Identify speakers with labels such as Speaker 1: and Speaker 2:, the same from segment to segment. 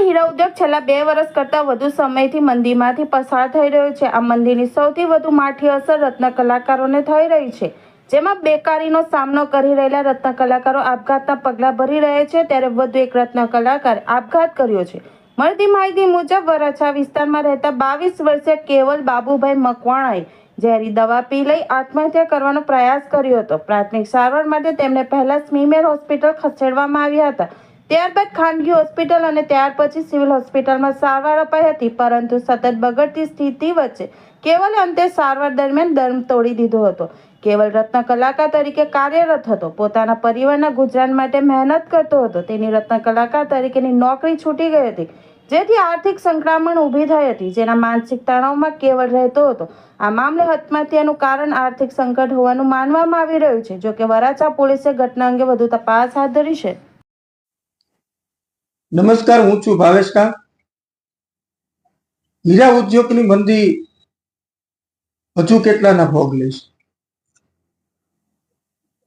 Speaker 1: છેલ્લા બે વર્ષ કરતાં વધુ સમયથી મંદીમાંથી પસાર થઈ રહ્યો છે. આ મંદીની સૌથી વધુ માઠી અસર રત્ન કલાકારોને થઈ રહી છે. જેમાં બેકારીનો સામનો કરી રહેલા રત્ન કલાકારો આપઘાતના પગલાં ભરી રહ્યા છે. ત્યારે વધુ એક રત્ન કલાકારે આપઘાત કર્યો છે. મળતી માહિતી મુજબ, વરાછા વિસ્તારમાં રહેતા બાવીસ વર્ષીય કેવલ બાબુભાઈ મકવાણાએ ઝેરી દવા પી લઈ આત્મહત્યા કરવાનો પ્રયાસ કર્યો હતો. પ્રાથમિક સારવાર માટે તેમને પહેલા સ્મીમેર હોસ્પિટલ ખસેડવામાં આવ્યા હતા. ત્યારબાદ ખાનગી હોસ્પિટલ અને ત્યાર પછી સિવિલ હોસ્પિટલમાં સારવાર અપાઈ હતી, પરંતુ સતત બગડતી સ્થિતિ વચ્ચે કેવલે અંતે સારવાર દરમિયાન દમ તોડી દીધો હતો. કેવલ રત્ન કલાકાર તરીકે કાર્યરત હતો, પોતાના પરિવારના ગુજરાન માટે મહેનત કરતો હતો. તેની રત્ન કલાકાર તરીકેની નોકરી છૂટી ગઈ હતી, જેથી આર્થિક સંકળામણ ઊભી થઈ હતી, જેના માનસિક તણાવમાં કેવળ રહેતો હતો. આ મામલે આત્મહત્યાનું કારણ આર્થિક સંકટ હોવાનું માનવામાં આવી રહ્યું છે, જોકે વરાછા પોલીસે ઘટના અંગે વધુ તપાસ હાથ ધરી છે.
Speaker 2: નમસ્કાર, હું છું ભાવેશ કા. હીરા ઉદ્યોગની મંદી હજુ કેટલાના ભોગ લેશે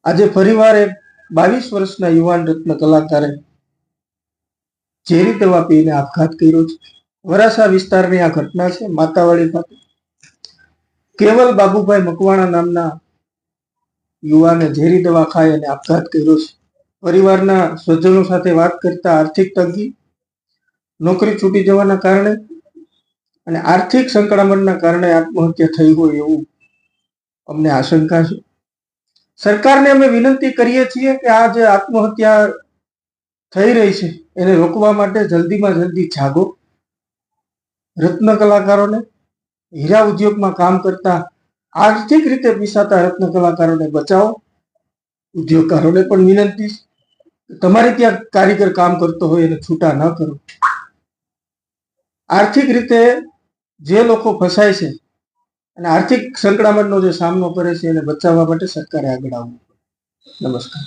Speaker 2: આજે ફરીવાર એક બાવીસ વર્ષના યુવાન રત્ન કલાકારે ઝેરી દવા પીને આપઘાત કર્યો છે. વરાસા વિસ્તારની આ ઘટના છે, માતાવાડી ખાતે. કેવલ બાબુભાઈ મકવાણા નામના યુવાને ઝેરી દવા ખાઈ અને આપઘાત કર્યો છે પરિવારના સ્વજનો સાથે વાત કરતા આર્થિક તંગી, નોકરી છૂટી જવાના કારણે અને આર્થિક સંકળામણના કારણે આત્મહત્યા થઈ હોય એવું અમને આશંકા છે. સરકારને અમે વિનંતી કરીએ છીએ કે આ જે આત્મહત્યા થઈ રહી છે, એને રોકવા માટે જલ્દીમાં જલ્દી જાગો. રત્ન કલાકારોને, હીરા ઉદ્યોગમાં કામ કરતા આર્થિક રીતે પીસાતા રત્ન કલાકારોને બચાવો. ઉદ્યોગકારોને પણ વિનંતી છે. તમારે ત્યાં કારીગર કામ કરતો હોય એને છૂટા ન કરો. આર્થિક રીતે જે લોકો ફસાય છે અને આર્થિક સંકળામણનો જે સામનો કરે છે એને બચાવવા માટે સરકારે આગળ આવવું નમસ્કાર.